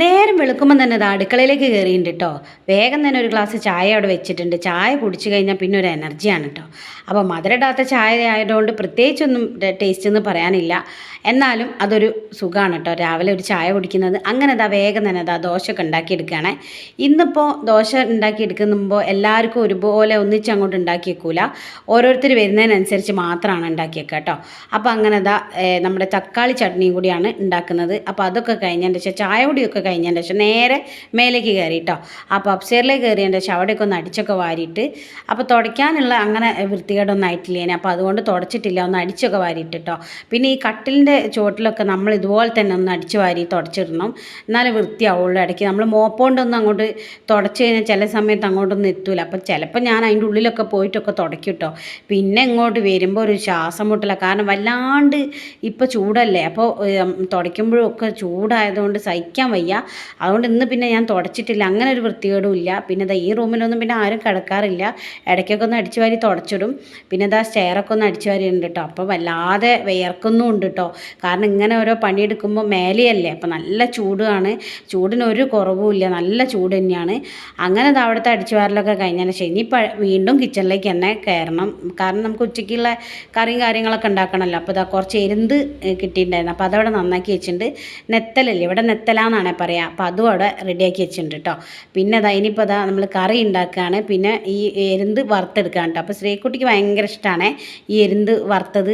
നേരം വെളുക്കുമ്പോൾ തന്നെ അത് അടുക്കളയിലേക്ക് കയറിയിട്ടുണ്ട് കേട്ടോ വേഗം തന്നെ ഒരു ഗ്ലാസ് ചായ അവിടെ വെച്ചിട്ടുണ്ട്. ചായ കുടിച്ചു കഴിഞ്ഞാൽ പിന്നെ ഒരു എനർജിയാണ് കേട്ടോ അപ്പോൾ മധുരടാത്ത ചായ ആയതുകൊണ്ട് പ്രത്യേകിച്ചൊന്നും ടേസ്റ്റ് എന്ന് പറയാനില്ല. എന്നാലും അതൊരു സുഖമാണ് കേട്ടോ രാവിലെ ഒരു ചായ കുടിക്കുന്നത്. അങ്ങനെ അതാ വേഗം തന്നെ അതാ ദോശയൊക്കെ ഉണ്ടാക്കിയെടുക്കുകയാണ് ഇന്നിപ്പോൾ ദോശ ഉണ്ടാക്കിയെടുക്കുമ്പോൾ എല്ലാവർക്കും ഒരുപോലെ ഒന്നിച്ച് അങ്ങോട്ട് ഉണ്ടാക്കി വെക്കൂല ഓരോരുത്തർ വരുന്നതിനനുസരിച്ച് മാത്രമാണ് ഉണ്ടാക്കി വെക്കുക കേട്ടോ അപ്പോൾ അങ്ങനെ അതാ നമ്മുടെ തക്കാളി ചട്നിയും കൂടിയാണ് ഉണ്ടാക്കുന്നത്. അപ്പോൾ അതൊക്കെ കഴിഞ്ഞതിന്റെ ചായ കുടിയൊക്കെ കഴിഞ്ഞതിന്റെ ശേഷം നേരെ മേലേക്ക് കയറി കേട്ടോ അപ്പോൾ അപ്സ്റ്റേറിലേക്ക് കയറിയതിന്റെ ശേഷം അവിടെയൊക്കെ ഒന്ന് അടിച്ചൊക്കെ വാരിയിട്ട് അപ്പോൾ തുടയ്ക്കാനുള്ള അങ്ങനെ വൃത്തികേടൊന്നും ആയിട്ടില്ല ഞാൻ അപ്പോൾ അതുകൊണ്ട് തുടച്ചിട്ടില്ല ഒന്ന് അടിച്ചൊക്കെ വാരിയിട്ട് കേട്ടോ പിന്നെ ഈ കട്ടിലിന്റെ ചുവട്ടിലൊക്കെ നമ്മൾ ഇതുപോലെ തന്നെ ഒന്ന് അടിച്ച് വാരി തുടച്ചിടണം. എന്നാലേ വൃത്തിയാവുള്ളൂ. ഇടയ്ക്ക് നമ്മൾ മോപ്പോണ്ടൊന്നും അങ്ങോട്ട് തുടച്ച് കഴിഞ്ഞാൽ ചില സമയത്ത് അങ്ങോട്ടൊന്നും എത്തൂല. അപ്പോൾ ചിലപ്പോൾ ഞാൻ അതിന്റെ ഉള്ളിലൊക്കെ പോയിട്ടൊക്കെ തുടയ്ക്കും കേട്ടോ പിന്നെ ഇങ്ങോട്ട് വരുമ്പോൾ ഒരു ശ്വാസം മുട്ടില്ല കാരണം വല്ലാണ്ട് ഇപ്പോൾ ചൂടല്ലേ? അപ്പോൾ തുടയ്ക്കുമ്പോഴും ഒക്കെ ചൂടായതുകൊണ്ട് സഹിക്കാൻ വയ്യ. അതുകൊണ്ട് ഇന്ന് പിന്നെ ഞാൻ തുടച്ചിട്ടില്ല. അങ്ങനെ ഒരു വൃത്തികേടും ഇല്ല. പിന്നെ ഈ റൂമിലൊന്നും പിന്നെ ആരും കിടക്കാറില്ല. ഇടയ്ക്കൊക്കെ ഒന്ന് അടിച്ചു വാരി തുടച്ചിടും. പിന്നെ ഇതാ സ്റ്റെയറൊക്കെ ഒന്ന് അടിച്ചു വാരി ഉണ്ട് കേട്ടോ അപ്പോൾ വല്ലാതെ വിയർക്കുന്നും ഉണ്ട് കേട്ടോ കാരണം ഇങ്ങനെ ഓരോ പണിയെടുക്കുമ്പോൾ മേലെയല്ലേ? അപ്പോൾ നല്ല ചൂടാണ്. ചൂടിന് ഒരു കുറവുമില്ല നല്ല ചൂട് തന്നെയാണ്. അങ്ങനെ ഇത് അവിടുത്തെ അടിച്ചു വാരലൊക്കെ കഴിഞ്ഞാൽ ഇനി വീണ്ടും കിച്ചണിലേക്ക് തന്നെ കയറണം. കാരണം നമുക്ക് ഉച്ചയ്ക്കുള്ള കറിയും കാര്യങ്ങളൊക്കെ ഉണ്ടാക്കണമല്ലോ. അപ്പോൾ ഇതാ കുറച്ച് എരുന്ത് കിട്ടിയിട്ടുണ്ടായിരുന്നു. അപ്പോൾ അതവിടെ നന്നാക്കി വെച്ചിട്ടുണ്ട്. നെത്തലല്ലേ? ഇവിടെ നെത്തലാന്നാണ് പറയുക അപ്പോൾ അതും അവിടെ റെഡിയാക്കി വെച്ചിട്ടുണ്ട് കേട്ടോ പിന്നെ അതാ ഇനിയിപ്പോൾ അതാ നമ്മൾ കറി ഉണ്ടാക്കുകയാണ് പിന്നെ ഈ എരുന്ത് വറുത്തെടുക്കുകയാണ് കേട്ടോ അപ്പോൾ ശ്രീക്കുട്ടിക്ക് ഭയങ്കര ഇഷ്ടമാണ് ഈ എരുന്ത് വറുത്തത്.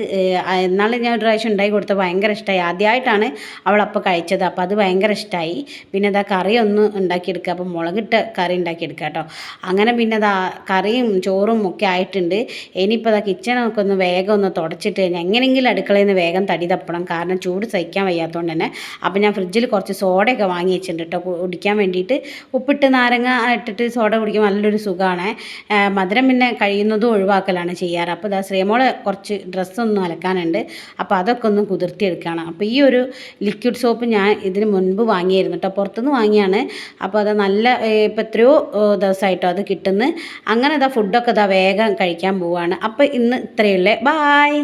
എന്നാലും ഞാൻ ഒരു പ്രാവശ്യം ഉണ്ടാക്കി കൊടുത്തത് ഭയങ്കര ഇഷ്ടമായി ആദ്യമായിട്ടാണ് അവളപ്പോൾ കഴിച്ചത്. അപ്പോൾ അത് ഭയങ്കര ഇഷ്ടമായി പിന്നെ അതാ കറി ഒന്ന് ഉണ്ടാക്കിയെടുക്കുക അപ്പോൾ മുളകിട്ട് കറി ഉണ്ടാക്കിയെടുക്കുക കേട്ടോ അങ്ങനെ പിന്നെ അതാ കറിയും ചോറും ഒക്കെ ആയിട്ടുണ്ട്. ഇനിയിപ്പോൾ അതാ കിച്ചണൊക്കെ ഒന്ന് വേഗം ഒന്ന് തുടച്ചിട്ട് കഴിഞ്ഞാൽ എങ്ങനെയെങ്കിലും അടുക്കളയിൽ നിന്ന് വേഗം തടി തപ്പണം. കാരണം ചൂട് സഹിക്കാൻ വയ്യാത്തതുകൊണ്ട് തന്നെ. അപ്പോൾ ഞാൻ ഫ്രിഡ്ജിൽ കുറച്ച് സോഡയൊക്കെ വാങ്ങി വെച്ചിട്ടുണ്ട് കേട്ടോ കുടിക്കാൻ വേണ്ടിയിട്ട് ഉപ്പിട്ട് നാരങ്ങ ഇട്ടിട്ട് സോഡ കുടിക്കുമ്പോൾ നല്ലൊരു സുഖമാണ് മധുരം പിന്നെ കഴിയുന്നതും ഒഴിവാക്കലാണ് ചെയ്യാറ്. അപ്പോൾ ഇതാ ശ്രീമോൾ കുറച്ച് ഡ്രസ്സൊന്നും അലക്കാനുണ്ട്. അപ്പോൾ അതൊക്കെ ഒന്ന് കുതിർത്തിയെടുക്കുകയാണ് അപ്പോൾ ഈ ഒരു ലിക്വിഡ് സോപ്പ് ഞാൻ ഇതിന് മുൻപ് വാങ്ങിയായിരുന്നു കേട്ടോ പുറത്തുനിന്ന് വാങ്ങിയാണ്. അപ്പോൾ അത് നല്ല ഇപ്പോൾ എത്രയോ ദിവസമായിട്ടോ അത് കിട്ടുന്നു. അങ്ങനെ ഇതാ ഫുഡൊക്കെ ഇതാ വേഗം കഴിക്കാൻ പോവുകയാണ് അപ്പോൾ ഇന്ന് ഇത്രയുള്ളേ ബായ്